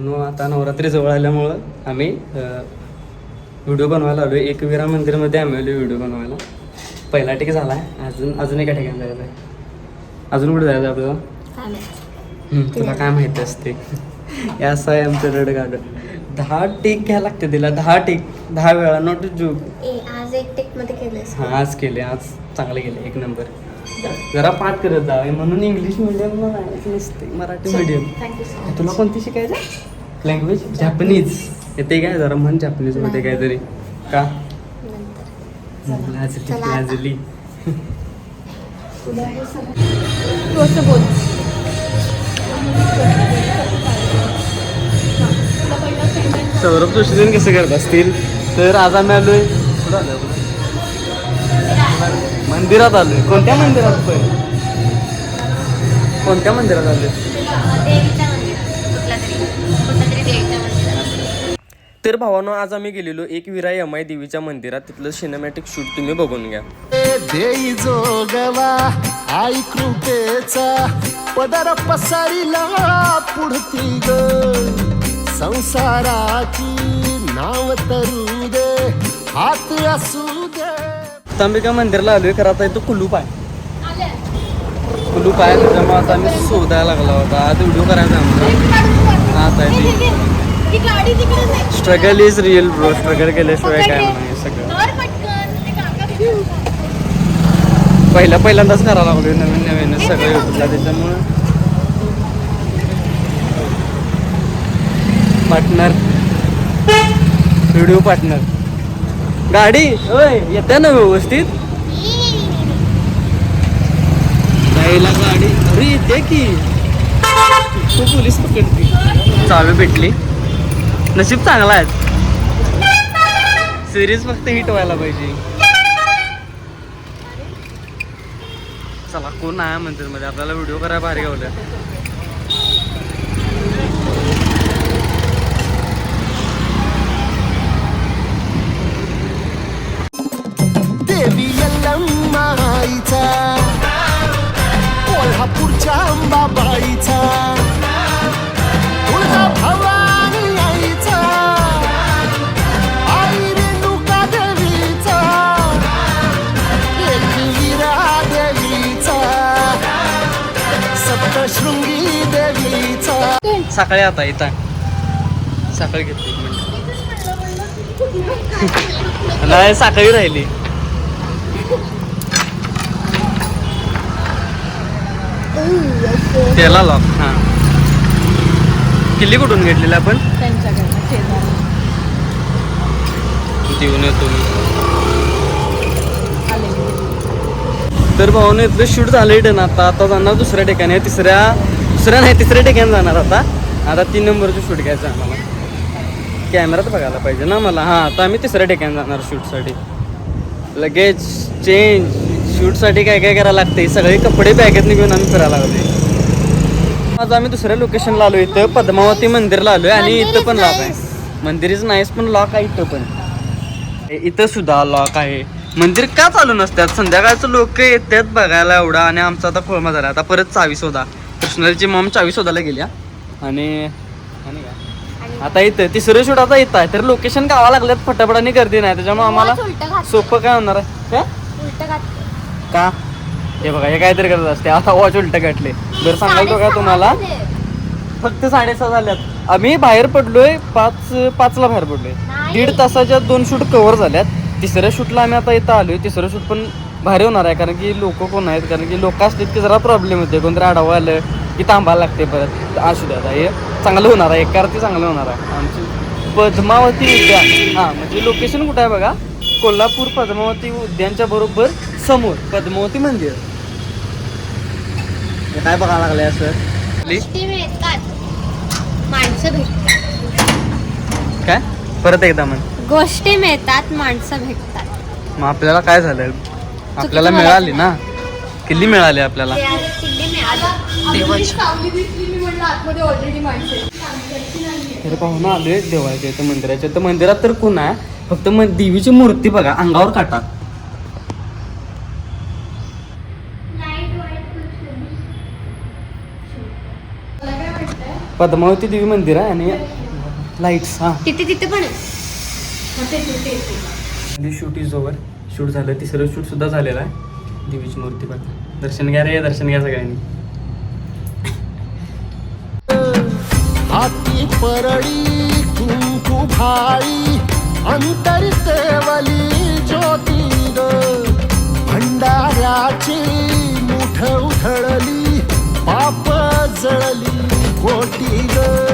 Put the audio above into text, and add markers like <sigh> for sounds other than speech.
भावनो आता नवरात्री जवळ आल्यामुळं आम्ही व्हिडिओ बनवायला आलो एकविरा मंदिरमध्ये आम्ही आलो व्हिडिओ बनवायला. पहिला टिक झाला आहे. अजून अजून एका ठिकाणी जायचं आहे अजून कुठे जायचं आपल्याला? तुला काय माहिती असते? <laughs> हे असं आहे आमचं रड गार्डन दहा टिक घ्यायला लागते तिला दहा टिक दहा वेळा नॉट ए आज एक टेकमध्ये केलंस हां आज केले आज चांगले गेले एक नंबर जरा पाठ करत जावे म्हणून इंग्लिश मिडियमला जायचं नसते मराठी मिडियम तुला कोणती शिकायचं लँग्वेज जॅपनीज येते काय? जरा म्हण जॅपनीजमध्ये काहीतरी. का? लाजली. लाजली. बोल. सौरभ जोशी कसे कसं करत असतील? तर आज आम्ही आलोय मंदिरात आलोय. कोणत्या मंदिरात पण? कोणत्या मंदिरात आलोय? तर भावानो आज आम्ही गेलेलो एक विरा यमाई देवीच्या मंदिरात. तिथलं सिनेमॅटिक शूट तुम्ही बघून घ्या. देई जोगवा आई कृपेचा पदर पसरिला पुढती ग. संसाराची नाव तरू दे हात असू दे. अंबिका मंदिरला आलोय खरं आता इथं कुलूप आहे. कुलूप आहे त्याच्यामुळे आता आम्ही शोधायला लागला होता आता व्हिडिओ करायचा आमचा. आता ती. Struggle is real bro struggle केल्याशिवाय काय नाही सगळं. ते पहिल्या पहिल्यांदाच करायला लागलोय नवीन नवीन सगळं युट्यूबला. त्याच्यामुळं पार्टनर. Video partner. गाडी? होय येते ना व्यवस्थित? जायला गाडी. अरे येते की? तू पोलीस पकडते. चावी भेटली. नशीब चांगला आहे. सिरीज फक्त हिट व्हायला पाहिजे. चला कोण आहे मंदिरमध्ये आपल्याला व्हिडिओ करायला भारी गावल्या. अंबाबाईचा तुळजा भवानी आईचा. आई रेणुका देवीचा. देवीचा. सप्तशृंगी देवीचा. सकाळी आता इथं सकाळी घेतली <laughs> नाही साखळी राहिली. त्याला लॉक हा. किल्ली कुठून घेतलेली आपण? देऊन येतो मी. तर भाऊने इथलं शूट झालंय डन आता आता जाणार दुसऱ्या ठिकाणी. तिसऱ्या दुसऱ्या नाही तिसऱ्या ठिकाणी जाणार आता. आता तीन नंबरचं शूट घ्यायचं आम्हाला. कॅमेरात बघायला पाहिजे ना मला हां आता आम्ही तिसऱ्या ठिकाणी जाणार शूटसाठी लगेच चेंज शूटसाठी काय काय करायला लागते सगळे कपडे बॅगेत घेऊन आम्ही फिरायला लागले आज आम्ही दुसऱ्या लोकेशनला आलो इथं पद्मावती मंदिरला आलोय आणि इथं पण लॉक आहे. मंदिरच नाहीच पण लॉक आहे इथं पण. इथं सुद्धा लॉक आहे. मंदिर का चालू नसतात? संध्याकाळचं लोक येतात बघायला एवढा आणि आमचा आता खोळमा झाला. आता परत चावी शोधा. कृष्णाची मॉम चावी शोधायला गेल्या. आणि? आता इथं तिसरं शूट आता इथं आहे. तर लोकेशन गावा लागल्यात. फटाफटाने गर्दी नाही. त्याच्यामुळे आम्हाला सोपं काय होणार आहे? का? हे बघा हे काहीतरी करत असते. आता वॉच उलट गाठले बरं सांगाल का तुम्हाला? फक्त साडेसहा झाल्यात. आम्ही बाहेर पडलोय पाच पाचला बाहेर पडलोय. दीड तासाच्या दोन शूट कव्हर झाल्यात. तिसऱ्या शूटला आम्ही आता इथं आलोय. तिसरं शूट पण भारी होणार आहे कारण की लोक कोण आहेत? कारण की लोक असतील की जरा प्रॉब्लेम होते कोणतरी आढावा आलं की थांबायला लागते परत. असू द्या आता. हे चांगलं होणार आहे. एकारती चांगलं होणार आहे. आमची पद्मावती उद्यान. हां म्हणजे लोकेशन कुठं आहे बघा? कोल्हापूर पद्मावती उद्यानच्या बरोबर समोर पद्मावती मंदिर. हे काय बघायला लागलंय मिळतात माणसं भेटतात. काय? परत एकदा म्हण. गोष्टी मिळतात माणसं भेटतात. मग आपल्याला काय झालं? आपल्याला मला मिळाली ना? किल्ली मिळाली आपल्याला. ते आज किल्ली मिळाली तर पाहून आलोय देवाच्या इथं मंदिराच्या तर मंदिरात तर कोण आहे? फक्त मग देवीची मूर्ती बघा अंगावर काटा. पद्मावती देवी मंदिर आहे आणि लाईट्स हां. तिथे तिथे पण हा, ते- ते- ते- ते. शूट इज ओव्हर शूट झालं. तिसरं शूट सुद्धा झालेलं आहे. देवीची मूर्ती पण दर्शन घ्या रे दर्शन घ्या सगळ्यांनी. हाती परळी कुंकू भाई अंतरतेवली ज्योती ग भंडाऱ्याची मुठ उधळली पाप जळली कोटी ग